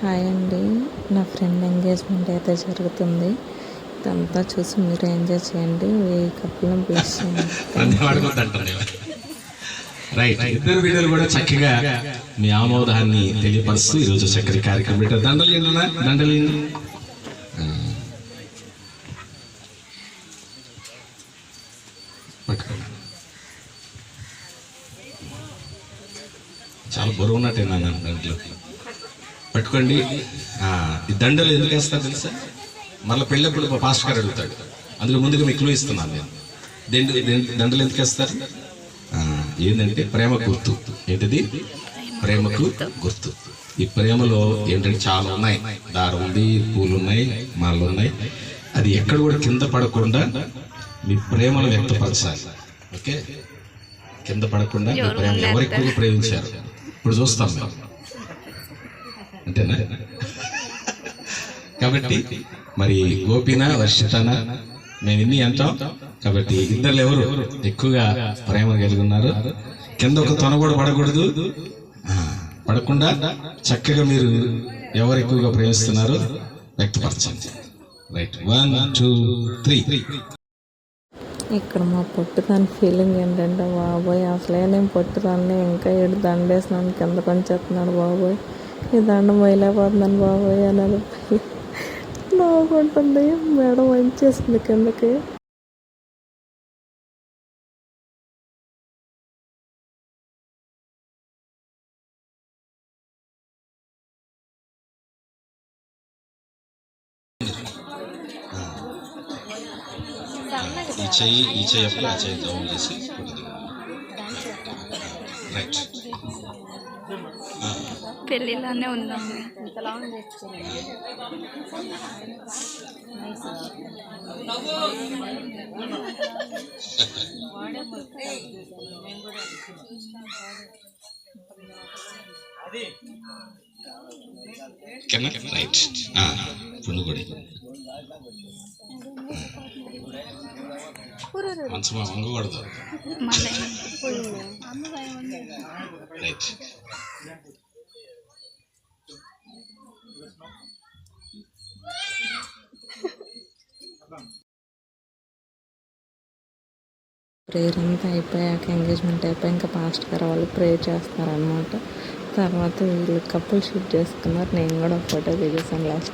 Hi అండి. నా friend engagement అయితే జరుగుతుంది. ఇదంతా చూసి మీరు ఎంజాయ్ చేయండి. వెయ్యి కప్పులను బ్లెస్ చేయండి. రైట్. ఇద్దరు వీడియోలు కూడా చక్కగా మీ ఆమోదాన్ని తెలియపరుస్తూ ఈరోజు చక్కటి కార్యక్రమం పెట్టారు. దండలు. చాలా బరువు ఉన్నట్టే నాన్న దాంట్లో పట్టుకోండి. ఈ దండలు ఎందుకు వేస్తారు తెలుసా? మళ్ళీ పెళ్ళప్పుడు మా పాస్టర్ గారు అడుగుతాడు. అందులో ముందుగా మీకు క్లూ ఇస్తున్నాను నేను. దండ దండ- దండలు ఎందుకు వేస్తారు? ఏంటంటే ప్రేమ గుర్తు. ఏంటిది? ప్రేమకు గుర్తు. ఈ ప్రేమలో ఏంటంటే చాలా ఉన్నాయి. దారం ఉంది పూలు ఉన్నాయి మాలు ఉన్నాయి. అది ఎక్కడ కూడా కింద పడకుండా మీ ప్రేమను వ్యక్తపరచాలి. ఓకే? కింద పడకుండా మీ ప్రేమ ఎవరు ఎక్కువగా ప్రేమించారు? ఇప్పుడు చూస్తాం మేము. అంతేనా? కాబట్టి మరి గోపిన వర్షితన మేము ఇన్ని అంటాం. కాబట్టి ఇద్దరు ఎవరు ఎక్కువగా ప్రేమ కలిగి ఉన్నారు? కింద ఒక తొన కూడా పడకూడదు. పడకుండా చక్కగా మీరు ఎవరు ఎక్కువగా ప్రేమిస్తున్నారు వ్యక్తపరచండి. Right one two three. ఇక్కడ మా పొట్టుదాని ఫీలింగ్ ఏంటంటే బాబోయ్ అసలే నేను పొట్టుదాన్ని ఇంకా ఏడు దండేసినాను కింద కొంచెత్తున్నాడు బాబోయ్. ఈ దండం వేయలేకపోతున్నాను బాబోయ్ అని అది నవ్వుకుంటుంది మేడం వంచేస్తుంది కిందకి. ఈ చెయ్యి ఈ చెయ్యి అప్పుడు ఆ చెయ్యి డౌన్ చేసి రైట్ పెళ్ళిలోనే ఓకేనా రైట్ ఇప్పుడు కూడా. మంచి వంగకూడదు. రైట్ ప్రేయర్ అంతా అయిపోయాక ఎంగేజ్మెంట్ అయిపోయి ఇంకా పాస్ట్ గారు వాళ్ళు ప్రేయర్ చేస్తారనమాట తర్వాత వీళ్ళు కపుల్ షూట్ చేసుకున్నారు. నేను కూడా ఫోటో దిగేసాను లాస్ట్